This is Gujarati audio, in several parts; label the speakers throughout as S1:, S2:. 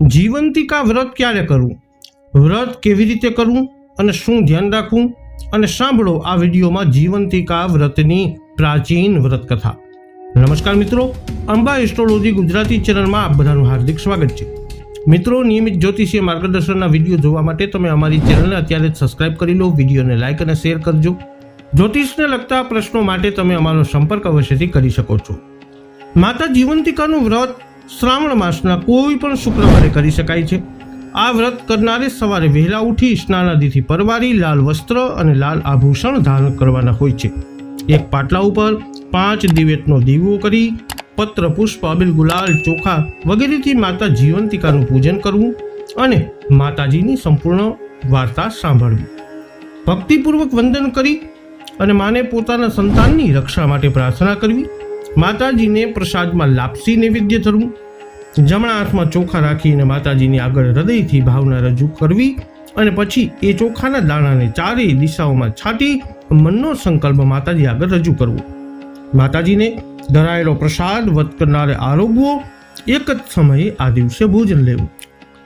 S1: જીવંતિકા વ્રત ક્યારે કરવું? વ્રત કેવી રીતે કરવું? અને શું ધ્યાન રાખવું? અને સાંભળો આ વિડીયોમાં જીવંતિકા વ્રતની પ્રાચીન વ્રત કથા નમસ્કાર મિત્રો, અંબા એસ્ટ્રોલોજી ગુજરાતી ચેનલમાં આપ બધાનું હાર્દિક સ્વાગત છે. મિત્રો, નિયમિત જ્યોતિષીય માર્ગદર્શનના વીડિયો જોવા માટે તમે અમારી ચેનલને અત્યારે જ સબસ્ક્રાઇબ કરી લો, વિડીયોને લાઇક અને શેર કરજો. જ્યોતિષને લગતા પ્રશ્નો માટે તમે અમારો સંપર્ક અવશ્યથી કરી શકો છો. માતા જીવંતિકાનું વ્રત શ્રાવણ માસના કોઈ પણ શુક્રવારે કરી શકાય છે. આ વ્રત કરનારે સવારે વહેલા ઉઠી સ્નાનાદિથી પરવારી લાલ વસ્ત્ર અને લાલ આભૂષણ ધારણ કરવાના હોય છે. એક પાટલા ઉપર પાંચ દિવેટનો દીવો કરી, પત્ર, પુષ્પ, અબિલ, ગુલાલ, ચોખા વગેરેથી માતા જીવંતિકાનું પૂજન કરવું અને માતાજીની સંપૂર્ણ વાર્તા સાંભળવી. ભક્તિપૂર્વક વંદન કરી અને માને પોતાના સંતાનની રક્ષા માટે પ્રાર્થના કરવી. માતાજીને પ્રસાદમાં લાપસી નૈવેદ્ય ધરવું. જમણા હાથમાં ચોખા રાખીને માતાજીની આગળ હૃદયથી ભાવના રજૂ કરવી અને પછી એ ચોખાના દાણાને ચારેય દિશાઓમાં છાંટી મનનો સંકલ્પ માતાજી આગળ રજૂ કરવો. માતાજીને ધરાયેલો પ્રસાદ, વધ કરનારે આરોગવો, એક જ સમયે આ દિવસે ભોજન લેવું.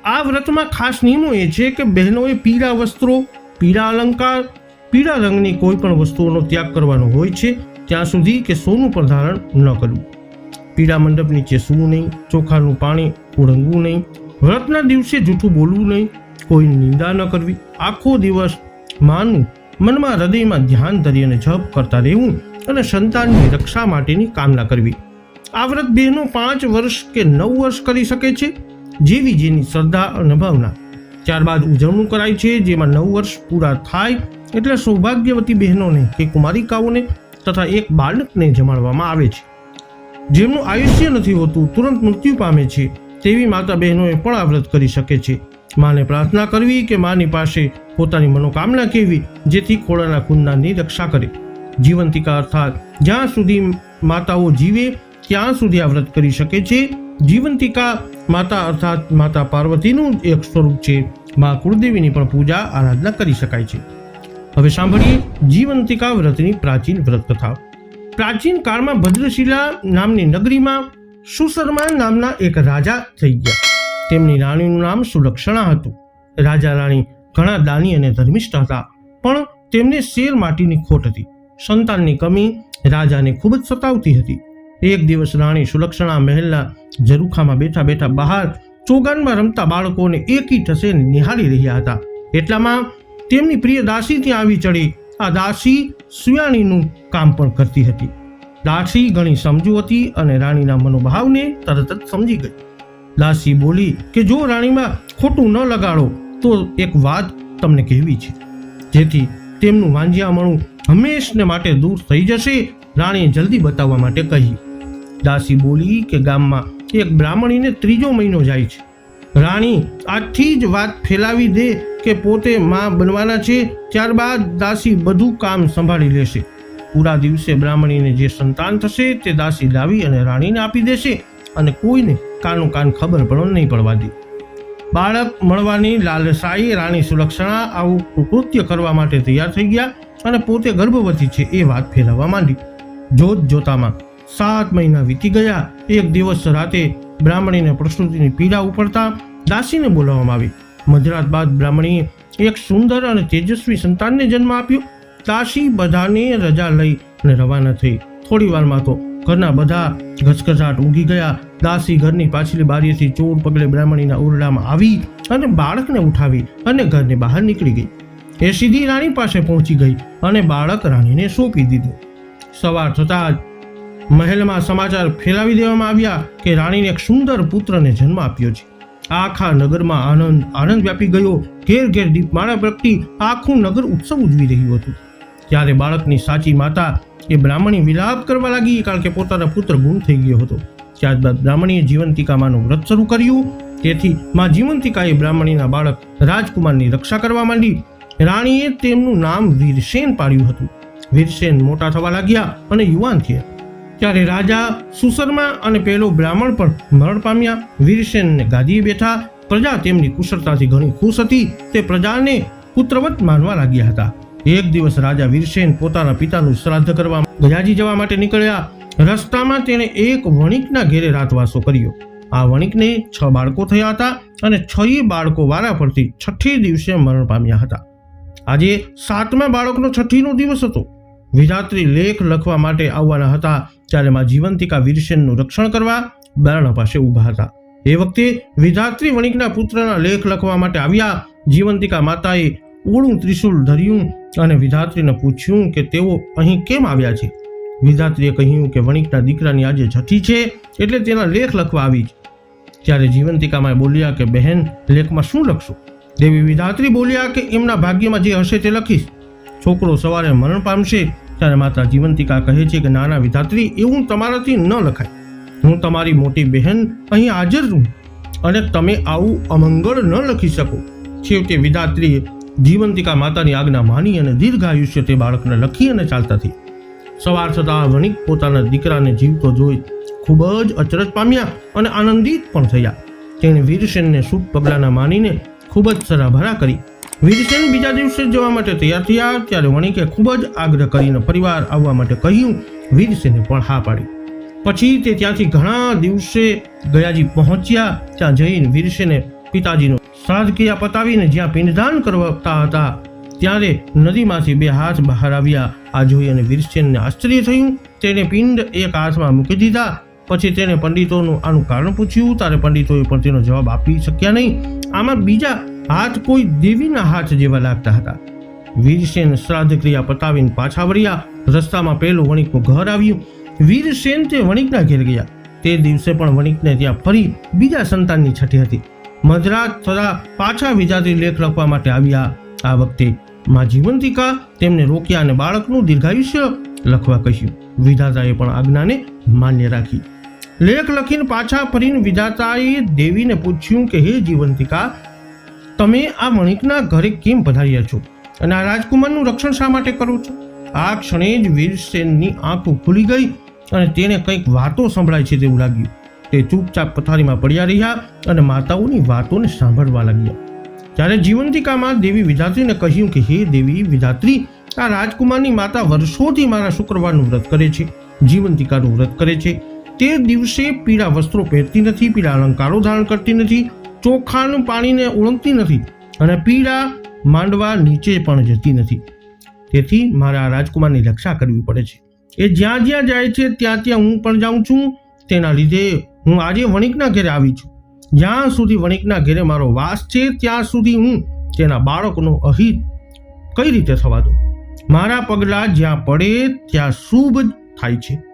S1: આ વ્રતમાં ખાસ નિયમો એ છે કે બહેનોએ પીળા વસ્ત્રો, પીળા અલંકાર, પીળા રંગની કોઈ પણ વસ્તુઓનો ત્યાગ કરવાનો હોય છે, ત્યાં સુધી કે સોનું પણ ધારણ ન કરવું. પીળા મંડપ નીચે સૂવું નહીં, ચોખાનું પાણી ઓળંગવું નહીં, વ્રતના દિવસે જૂઠું બોલવું નહીં કોઈની નિંદા ન કરવી. આખો દિવસ માનું મનમાં હૃદયમાં ધ્યાન ધરી અને જપ કરતા રહેવું અને સંતાનની રક્ષા માટેની કામના કરવી. આ વ્રત બહેનો પાંચ વર્ષ કે નવ વર્ષ કરી શકે છે? જેવી જેની શ્રદ્ધા અને ભાવના. ત્યારબાદ ઉજવણું કરાય છે, જેમાં નવ વર્ષ પૂરા થાય એટલે સૌભાગ્યવતી બહેનોને કે કુમારિકાઓને તથા એક બાળકને જમાડવામાં આવે છે. જેમનું આયુષ્ય નથી હોતું, તુરંત મૃત્યુ પામે છે. તેવી માતા બહેનોએ પણ આ વ્રત કરી શકે છે. માને પ્રાર્થના કરવી કે માની પાસે પોતાની મનોકામના કહેવી જેથી ખોળાના કુંડાની રક્ષા કરે. જીવંતિકા અર્થાત, જ્યાં સુધી માતાઓ જીવે, ત્યાં સુધી આ વ્રત કરી શકે છે. જીવંતિકા માતા અર્થાત માતા પાર્વતીનું એક સ્વરૂપ છે. મા કુળદેવીની પણ પૂજા, આરાધના કરી શકાય છે. હવે સાંભળીએ જીવંતિકા વ્રતની પ્રાચીન વ્રત કથા પ્રાચીન કાળમાં ભદ્રશિલા નામની નગરીમાં સુશર્મા નામના એક રાજા થઈ ગયા. તેમની રાણીનું નામ સુલક્ષણા હતું. રાજા રાણી ઘણા દાની અને ધર્મિષ્ઠ હતા, પણ તેમને શેર માટીની ખોટ હતી. સંતાનની કમી રાજાને ખૂબ જ સતાવતી હતી. એક દિવસ રાણી સુલક્ષણા મહેલના ઝરૂખામાં બેઠા બેઠા બહાર ચોગાનમાં રમતા બાળકોને એકી ઠસે નિહાળી રહ્યા હતા. એટલામાં તેમની પ્રિય દાસી ત્યાં આવી ચડી આ દાસી સુયાણીનું કામ પણ કરતી હતી. દાસી ઘણી સમજુ હતી અને રાણીના મનોભાવને તરત જ સમજી ગઈ. દાસી બોલી કે જો રાણીમાં ખોટું ન લગાડો, તો એક વાત તમને કહેવી છે. જેથી તેમનું વાંજિયામણું હંમેશને માટે દૂર થઈ જશે, રાણીએ જલ્દી બતાવવા માટે કહ્યું. દાસી બોલી કે ગામમાં એક બ્રાહ્મણીને ત્રીજો મહિનો જાય છે. રાણી આથી જ વાત ફેલાવી દે કે પોતે માં બનવાના છે, ત્યારબાદ દાસી બધું કામ સંભાળી લેશે. પૂરા દિવસે બ્રાહ્મણીને જે સંતાન થશે તે દાસી લાવી અને રાણીને આપી દેશે અને કોઈને કાનું કાન ખબર પણ નહીં પડવા દે. બાળક મળવાની લાલસાઈ રાણી સુલક્ષણા આવું કૃત્ય કરવા માટે તૈયાર થઈ ગયા અને પોતે ગર્ભવતી છે એ વાત ફેલાવવા માંડી. જોત જોતામાં સાત મહિના વીતી ગયા. એક દિવસ રાતે બ્રાહ્મણીને પ્રસૂતિની પીડા ઉપડતા દાસીને બોલાવવામાં આવી. મધરાત બાદ બ્રાહ્મણીએ એક સુંદર અને તેજસ્વી સંતાનને જન્મ આપ્યો. દાસી બધાને રજા લઈ અને રવાના થઈ. થોડી વારમાં તો ઘરના બધા ઘસઘસાટ ઉગી ગયા. દાસી ઘરની પાછલી બારીએથી ચોર પગલે બ્રાહ્મણીના ઓરડામાં આવી અને બાળકને ઉઠાવી અને ઘરની બહાર નીકળી ગઈ. એ સીધી રાણી પાસે પહોંચી ગઈ અને બાળક રાણીને સોંપી દીધું. સવાર થતાં જ મહેલમાં સમાચાર ફેલાવી દેવામાં આવ્યા કે રાણીને એક સુંદર પુત્રને જન્મ આપ્યો છે. આખા નગરમાં આનંદ આનંદ વ્યાપી ગયો. ઘેર ઘેર દીપમાળા પ્રગટી આખું નગર ઉત્સવ ઉજવી રહ્યું હતું. ત્યારે બાળકની સાચી માતા એ બ્રાહ્મણી વિલાપ કરવા લાગી, કારણ કે પોતાના પુત્ર ગુમ થઈ ગયો હતો. ત્યારબાદ બ્રાહ્મણીએ જીવંતિકામાનું વ્રત શરૂ કર્યું. તેથી માં જીવંતિકાએ બ્રાહ્મણીના બાળક રાજકુમારની રક્ષા કરવા માંડી. રાણીએ તેમનું નામ વીરસેન પાડ્યું હતું. વીરસેન મોટા થવા લાગ્યા અને યુવાન થયા. ત્યારે રાજા સુશર્મા અને પેલો બ્રાહ્મણ પણ મરણ પામ્યા. વીરસેનને ગાદીએ બેઠા. પ્રજા તેમની કુશળતાથી ઘણી ખુશ હતી. તે પ્રજાને પુત્રવત માનવા લાગ્યા હતા. એક દિવસ રાજા વીરસેન પોતાના પિતાનું શ્રાદ્ધ કરવા ગયાજી જવા માટે નીકળ્યા. રસ્તામાં તેણે એક વણિકના ઘેરે રાતવાસો કર્યો. આ વણિકને છ બાળકો થયા હતા અને છ બાળકો વારા પરથી છઠ્ઠી દિવસે મરણ પામ્યા હતા. આજે સાતમા બાળકનો છઠ્ઠીનો દિવસ હતો. વિધાત્રી લેખ લખવા માટે આવવાના હતા. ત્યારે માં જીવંતિકા વીરસેનનું રક્ષણ કરવા બારણા પાસે ઊભા હતા. એ વખતે વિધાત્રી વણિકના પુત્રના લેખ લખવા માટે આવ્યા. જીવંતિકા માતાએ ઓળું ત્રિશુલ ધર્યું અને વિધાત્રીને પૂછ્યું કે તેઓ અહીં કેમ આવ્યા છે? વિધાત્રીએ કહ્યું કે વણિકના દીકરાની આજે છઠ્ઠી છે, એટલે તેના લેખ લખવા આવી છે. ત્યારે જીવંતિકામાં બોલ્યા કે, બહેન, લેખમાં શું લખશું? દેવી વિધાત્રી બોલ્યા કે, એમના ભાગ્યમાં જે હશે તે લખીશ. છોકરો સવારે મરણ પામશે, ત્યારે માતા જીવંતિકા કહે છે કે, નાના વિધાત્રી, એવું તમારાથી ન લખાય. હું તમારી મોટી બહેન અહીં હાજર છું અને તમે આવું અમંગળ ન લખી શકો. છેવટે વિધાત્રીએ જીવંતિકા માતાની આજ્ઞા માની અને દીર્ઘાયુષ્ય તે બાળકને લખી અને ચાલતા થઈ. સવાર થતાં વણિક પોતાના દીકરાને જીવતો જોઈ ખૂબ જ અચરજ પામ્યા અને આનંદિત પણ થયા. તેણે વીરસેનને શુભ પગલાના માનીને ખૂબ જ સરાભરા કરી. વીરસેન બીજા દિવસે જવા માટે તૈયાર થયા ત્યારે વણિકે ખૂબ જ આગ્રહ કરીને પરિવાર આવવા માટે કહ્યું વીરસેને પણ હા પાડી. પછી તે ત્યાંથી ઘણા દિવસે ગયાજી પહોંચ્યા, ત્યાં જઈને વીરસેને પિતાજીનો શ્રાદ્ધ ક્રિયા પતાવીને જ્યાં પિંડદાન કરતા હતા, ત્યારે નદીમાંથી બે હાથ બહાર આવ્યા. આ જોઈ અને વીરસેનને આશ્ચર્ય થયું. તેણે પિંડ એક હાથમાં મૂકી દીધા. પછી તેણે પંડિતોનું આનું કારણ પૂછ્યું. ત્યારે પંડિતોએ પણ તેનો જવાબ આપી શક્યા નહીં. આમાં બીજા હાથ કોઈ દેવીના હાથ જેવા લાગતા હતા. વીરસેન શ્રાદ્ધ ક્રિયા પતાવીને પાછા વળ્યા. રસ્તામાં પેલું વણિકનું ઘર આવ્યું. વીરસેન તે વણિકના ઘેર ગયા. તે દિવસે પણ વણિકને ત્યાં ફરી બીજા સંતાનની છઠી હતી. મધરાત થતા પાછા વિજાતી લેખ લખવા માટે આવ્યા. આ વખતે માં જીવંતિકા તેમને રોક્યા અને બાળકનું દીર્ઘાયુષ્ય લખવા કહ્યું. વિધાતાએ પણ આજ્ઞાને માન્ય રાખી. લેખ લખીને પાછા ફરીને વિધાતાએ દેવીને પૂછ્યું કે, હે જીવંતિકા તમે આ વણિકના ઘરે કેમ પધાર્યા છો? અને આ રાજકુમારનું રક્ષણ શા માટે કરો છો? આ ક્ષણે જ વીરસેનની આંખો ખુલી ગઈ અને તેણે કંઈક વાતો સંભળાય છે તેવું લાગ્યું. તે ચૂપચાપ પથારીમાં પડ્યા રહ્યા અને માતાઓની વાતોને સાંભળવા લાગ્યા. ત્યારે જીવંતિકામાં દેવી વિધાત્રીને કહ્યું કે, હે દેવી વિધાત્રી, આ રાજકુમારની માતા વર્ષોથી મારા શુક્રવારનું વ્રત કરે છે, જીવંતિકાનું વ્રત કરે છે. તે દિવસે પીળા વસ્ત્રો પહેરતી નથી, પીળા અલંકારો ધારણ કરતી નથી ચોખાનું પાણીને ઓળંગતી નથી અને પીળા માંડવા નીચે પણ જતી નથી. તેથી મારા રાજકુમારની રક્ષા કરવી પડે છે. એ જ્યાં જ્યાં જાય છે, ત્યાં ત્યાં હું પણ જાઉં છું. તેના લીધે હું આજે વણિકના ઘરે આવી છું. જ્યાં સુધી વણિકના ઘરે મારો વાસ છે, ત્યાં સુધી હું તેના બાળકનો અહિત કઈ રીતે થવા દઉં? મારા પગલાં જ્યાં પડે, ત્યાં શુભ થાય છે.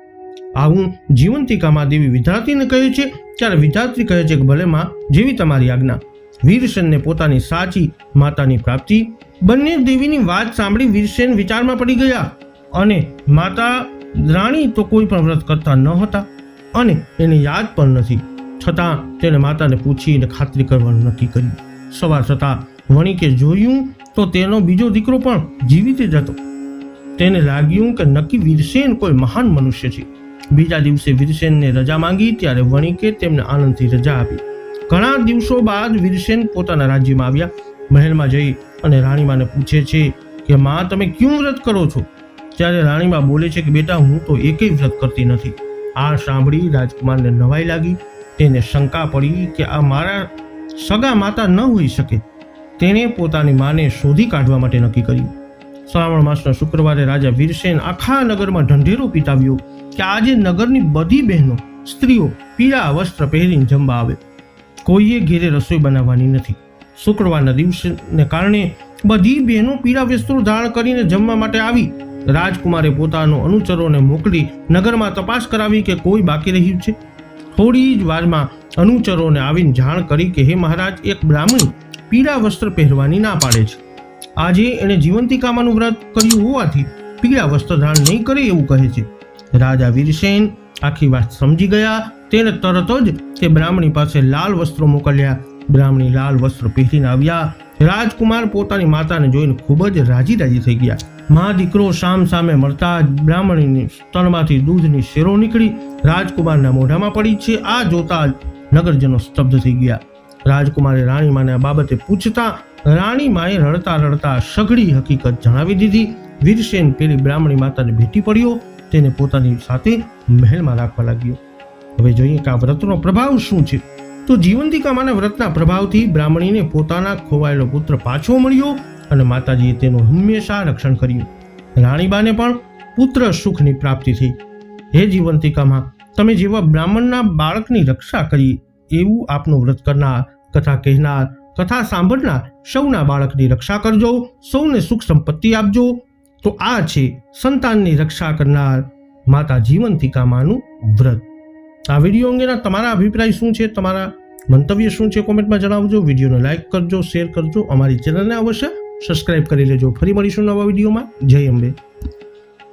S1: આવું જીવંતિકામાં દેવી વિધાત્રીને કહે છે, ત્યારે વિધાત્રી કહે છે કે ભલે માં, જેવી તમારી આજ્ઞા. વીરસેનને પોતાની સાચી માતાની પ્રાપ્તિ બંને દેવીની વાત સાંભળી વીરસેન વિચારમાં પડી ગયા. અને માતા રાણી તો કોઈ પણ વ્રત કરતા ન હતા અને એને યાદ પણ નથી. છતાં તેણે માતાને પૂછીને ખાતરી કરવાનું નક્કી કર્યું. સવાર થતાં વણિકે જોયું તો તેનો બીજો દીકરો પણ જીવિત જ હતો. તેને લાગ્યું કે નક્કી વીરસેન કોઈ મહાન મનુષ્ય છે. બીજા દિવસે વીરસેનને રજા માંગી, ત્યારે વણિકે તેમને આનંદથી રજા આપી. ઘણા દિવસો બાદ વીરસેન પોતાના રાજ્યમાં આવ્યા. મહેલમાં જઈ અને રાણીમાને પૂછે છે કે, માં, તમે ક્યું વ્રત કરો છો? ત્યારે રાણીમા બોલે છે કે, બેટા, હું તો એકેય વ્રત કરતી નથી. આ સાંભળી રાજકુમારને નવાઈ લાગી. તેને શંકા પડી કે, આ મારા સગા માતા ન હોઈ શકે. તેણે પોતાની માને શોધી કાઢવા માટે નક્કી કર્યું. શ્રાવણ માસના શુક્રવારે રાજા વીરસેન આખા નગરમાં ઢંઢેરો પીટાવ્યો કે આજે નગરની બધી બહેનો, સ્ત્રીઓ પીળા વસ્ત્ર પહેરીને જમવા આવે. કોઈએ ઘેરે રસોઈ બનાવવાની નથી. શુક્રવારના દિવસને કારણે બધી બહેનો પીળા વસ્ત્રો ધારણ કરીને જમવા માટે આવી. રાજકુમારે પોતાનો અનુચરોને મોકલી નગરમાં તપાસ કરાવી કે કોઈ બાકી રહ્યું છે. થોડી જ વારમાં અનુચરોને આવીને જાણ કરી કે, હે મહારાજ, એક બ્રાહ્મણ પીળા વસ્ત્ર પહેરવાની ના પાડે છે. આજે એણે જીવંતિકામાનું વ્રત કર્યું હોવાથી પીળા વસ્ત્ર ધારણ નહીં કરે એવું કહે છે. રાજા વીરસેન આખી વાત સમજી ગયા. તેને તરત જ તે બ્રાહ્મણી પાસે લાલ વસ્ત્રો મોકલ્યા. બ્રાહ્મણી લાલ વસ્ત્ર પહેરીને આવ્યા. રાજકુમાર પોતાની માતાને જોઈને ખૂબ જ રાજી રાજી થઈ ગયા. મા દીકરો સામ સામે મળતા જ બ્રાહ્મણીની સ્તનમાંથી દૂધની શેરો નીકળી. રાજકુમારના મોઢામાં પડી છે. આ જોતા જ નગરજનો સ્તબ્ધ થઈ ગયા. રાજકુમારે રાણીમાને આ બાબતે પૂછતા રાણીમાએ રડતા રડતા સઘળી હકીકત જણાવી દીધી. વીરસેન પેલી બ્રાહ્મણી માતાને ભેટી પડ્યો, તેને પોતાની સાથે મહેલમાં રાખવા લાગ્યો. હવે જોઈએ કે આ વ્રતનો પ્રભાવ શું છે? તો જીવંતિકામાના વ્રતના પ્રભાવથી બ્રાહ્મણીને પોતાના ખોવાયેલો પુત્ર પાછો મળ્યો અને માતાજીએ તેનું હંમેશા રક્ષણ કર્યું. રાણીબાને પણ પુત્ર સુખની પ્રાપ્તિ થઈ. હે જીવંતિકામાં, તમે જેવા બ્રાહ્મણના બાળકની રક્ષા કરી, એવું આપનું વ્રત કરનાર કથા કહેનાર, કથા સાંભળનાર સૌના બાળકની રક્ષા કરજો, સૌને સુખ સંપત્તિ આપજો. તો આ છે સંતાનની રક્ષા કરનાર માતા જીવંતિકામાનું વ્રત. આ વીડિયો અંગેના તમારા અભિપ્રાય શું છે, તમારા મંતવ્ય શું છે કોમેન્ટમાં જણાવજો. વિડીયોને લાઇક કરજો, શેર કરજો. અમારી ચેનલને અવશ્ય સબસ્ક્રાઇબ કરી લેજો. ફરી મળીશું નવા વિડીયોમાં. જય અંબે.